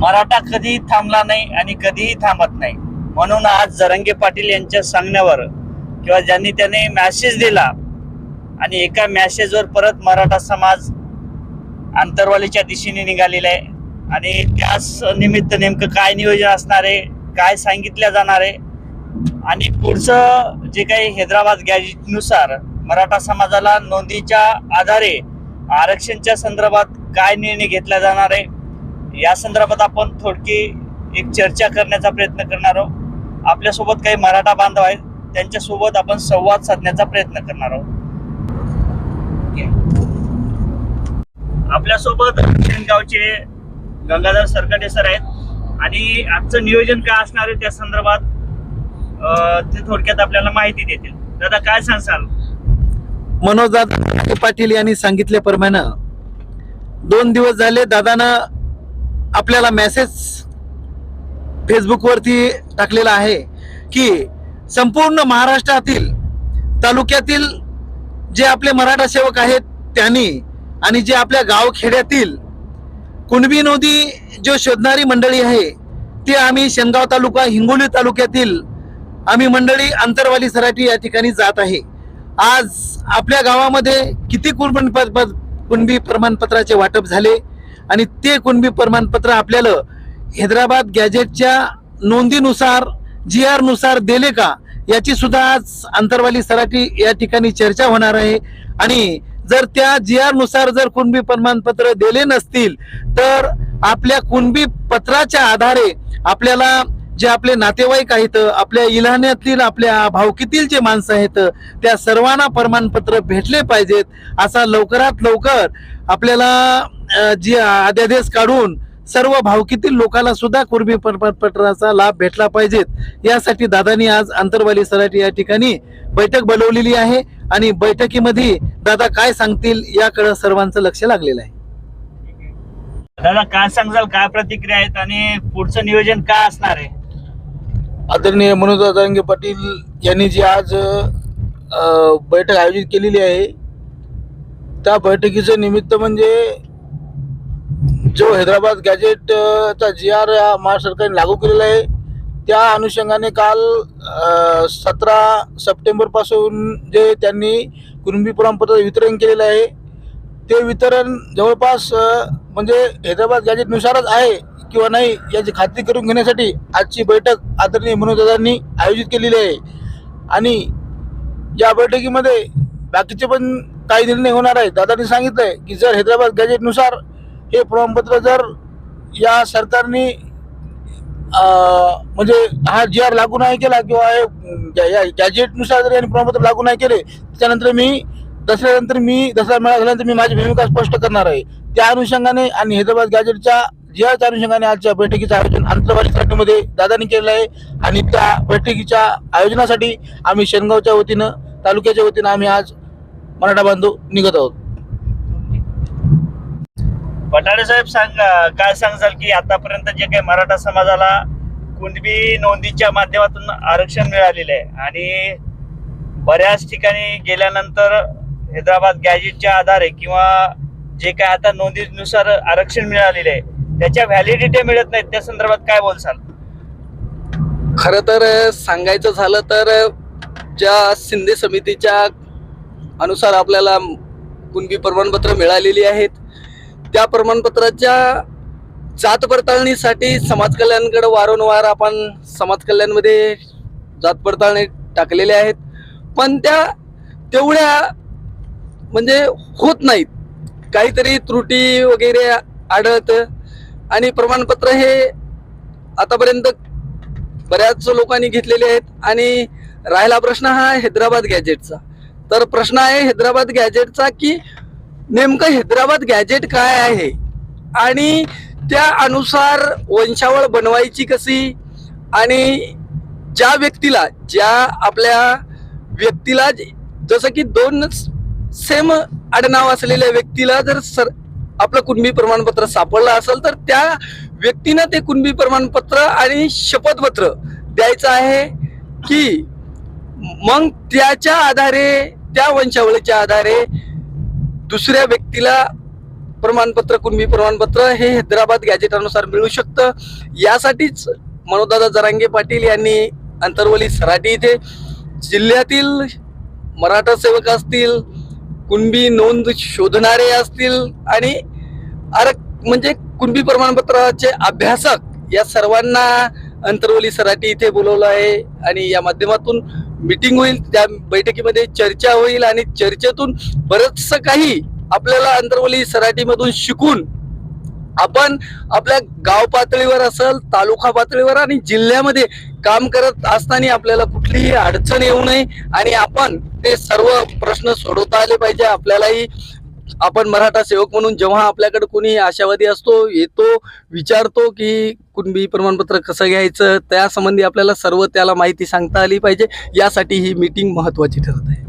मराठा कधीही थांबला नाही आणि कधीही थांबत नाही. म्हणून आज जरंगे पाटील यांच्या सांगण्यावर किंवा ज्यांनी त्याने मॅसेज दिला आणि एका मॅसेजवर परत मराठा समाज आंतरवालीच्या दिशेने निघालेला आहे. आणि त्याच निमित्त नेमकं काय नियोजन असणार आहे काय सांगितलं जाणार आहे? आणि पुढचं जे काही हैदराबाद गॅजेटनुसार मराठा समाजाला नोंदीच्या आधारे आरक्षणच्या संदर्भात काय निर्णय घेतला जाणार आहे? या संदर्भात आपण थोडकी एक चर्चा करण्याचा प्रयत्न करणार आहोत. आपल्यासोबत काही मराठा बांधव आहेत. त्यांच्यासोबत आपण संवाद साधण्याचा प्रयत्न करणार आहोत. आपल्यासोबत गावचे गंगाधर सरकटे सर आहेत. आणि आजचं नियोजन काय असणार आहे त्या संदर्भात ते थोडक्यात आपल्याला माहिती देतील. दादा काय सांगाल? मनोज दादा पाटील यांनी सांगितल्याप्रमाणे दोन दिवस झाले दादानं आपल्याला मेसेज फेसबुकवरती टाकलेला आहे की संपूर्ण महाराष्ट्रातील तालुक्यातील जे आपले मराठा सेवक आहेत त्यांनी आणि जे आपल्या गावखेड्यातील कुणबी नोदी जो शोधणारी मंडळी आहे ते आम्ही शेनगाव तालुका हिंगोली तालुक्यातील आम्ही मंडळी अंतरवाली सराठी या ठिकाणी जात आहे. आज आपल्या गावामध्ये किती कुणबी प- कुणबी प्रमाणपत्राचे वाटप झाले आणि ते कुणबी प्रमाणपत्र आपल्याला हैदराबाद गॅजेटच्या नोंदीनुसार जी आरनुसार दिले का? याची सुद्धा आज अंतरवाली सराठी या ठिकाणी चर्चा होणार आहे. आणि जर त्या जी आरनुसार जर कुणबी प्रमाणपत्र दिले नसतील तर आपल्या कुणबी पत्राच्या आधारे आपल्याला जे आपले नातेवाईक आहेत आपल्या इलाहण्यातील आपल्या भावकीतील जे माणसं आहेत त्या सर्वांना प्रमाणपत्र भेटले पाहिजेत. असा लवकरात लवकर आपल्याला जी अध्यादेश काढून सर्व भावकीतील लोकांना सुद्धा कुर्बी प्रमाणपत्राचा लाभ भेटला पाहिजेत यासाठी दादानी आज अंतरवाली सराठी या ठिकाणी बैठक बोलवलेली आहे. आणि बैठकीमध्ये दादा काय सांगतील याकडे सर्वांचं लक्ष लागलेलं आहे. दादा काय सांगाल? काय प्रतिक्रिया आहेत? आणि पुढचं नियोजन काय असणार आहे? आदरणीय मनोज दादांगे पाटील यांनी जी आज बैठक आयोजित केलेली आहे त्या बैठकीचं निमित्त म्हणजे जो हैदराबाद गॅजेटचा जी आर महाराष्ट्र सरकारने लागू केलेला आहे त्या अनुषंगाने काल सतरा सप्टेंबरपासून जे त्यांनी कुणबी प्रमाणपत्र वितरण केलेलं आहे ते वितरण जवळपास म्हणजे हैदराबाद गॅजेटनुसारच आहे किंवा नाही याची खात्री करून घेण्यासाठी आजची बैठक आदरणीय मनोजदादांनी आयोजित केलेली आहे. आणि या बैठकीमध्ये बाकीचे पण काही निर्णय होणार आहेत. दादांनी सांगितलंय की जर हैदराबाद गॅजेटनुसार हे प्रमाणपत्र जर या सरकारने म्हणजे हा जी आर लागू नाही केला किंवा या गॅजेटनुसार जर यांनी प्रमाणपत्र लागू नाही केले त्याच्यानंतर मी दसऱ्यानंतर मी दसरा मेळा झाल्यानंतर मी माझी भूमिका स्पष्ट करणार आहे. त्या अनुषंगाने आणि हैदराबाद गॅजेटच्या जी आरच्या अनुषंगाने आजच्या बैठकीचं आयोजन आंतरवाली साठीमध्ये दादानी केलेलं आहे. आणि त्या बैठकीच्या आयोजनासाठी आम्ही शेनगावच्या वतीनं तालुक्याच्या वतीनं आम्ही आज मराठा बांधव निघत आहोत. पटाडे साहेब सांग काय सांगाल की आतापर्यंत जे काही मराठा समाजाला कुणबी नोंदीच्या माध्यमातून आरक्षण मिळालेलं आहे आणि बऱ्याच ठिकाणी गेल्यानंतर हैदराबाद गॅजेटच्या आधारे किंवा जे काय आता नोंदीनुसार आरक्षण मिळालेले आहे त्याच्या व्हॅलिडिटी मिळत नाहीत त्या संदर्भात काय बोलसाल? खरं तर सांगायचं झालं तर ज्या शिंदे समितीच्या अनुसार आपल्याला कुणबी प्रमाणपत्र मिळालेली आहेत त्या प्रमाणपत्राच्या जात पडताळणीसाठी समाज कल्याणकडे वारंवार आपण समाज कल्याणमध्ये जात पडताळणी टाकलेल्या आहेत. पण त्या तेवढ्या म्हणजे होत नाहीत. काहीतरी त्रुटी वगैरे आढळतं आणि प्रमाणपत्र हे आतापर्यंत बऱ्याच लोकांनी घेतलेले आहेत. आणि राहिला प्रश्न हा हैदराबाद गॅजेटचा तर प्रश्न आहे हैदराबाद गॅजेटचा की नेमकं हैदराबाद गॅजेट काय आहे? आणि त्या अनुसार वंशावळ बनवायची कशी? आणि ज्या व्यक्तीला ज्या आपल्या व्यक्तीला जसं की दोन सेम आडनाव असलेल्या व्यक्तीला जर सर आपलं कुणबी प्रमाणपत्र सापडलं असेल तर त्या व्यक्तीनं ते कुणबी प्रमाणपत्र आणि शपथपत्र द्यायचं आहे की मग त्याच्या आधारे त्या वंशावळीच्या आधारे दुसऱ्या व्यक्तीला प्रमाणपत्र कुणबी प्रमाणपत्र हे हैदराबाद गॅजेटानुसार मिळू शकतं. यासाठीच मनोदादा जरांगे पाटील यांनी अंतरवली सराटी इथे जिल्ह्यातील मराठा सेवक असतील कुणबी नोंद शोधणारे असतील आणि अरे म्हणजे कुणबी प्रमाणपत्राचे अभ्यासक या सर्वांना अंतरवली सराटी इथे बोलवलं आहे आणि या माध्यमातून मीटिंग होईल त्या बैठकीमध्ये चर्चा होईल आणि चर्चेतून बरंचसं काही आपल्याला अंतरवली सराटीमधून शिकून आपण आपल्या गाव पातळीवर असेल तालुका पातळीवर आणि जिल्ह्यामध्ये काम करत असताना आपल्याला कुठलीही अडचण येऊ नये आणि आपण ते सर्व प्रश्न सोडवता आले पाहिजे. आपल्यालाही आपण मराठा सेवक म्हणून जेव्हा आपल्याकडे कोणी आशावादी असतो येतो विचारतो की कुणबी प्रमाणपत्र कसं घ्यायचं त्यासंबंधी आपल्याला सर्व त्याला माहिती सांगता आली पाहिजे. यासाठी ही मीटिंग महत्वाची ठरत आहे.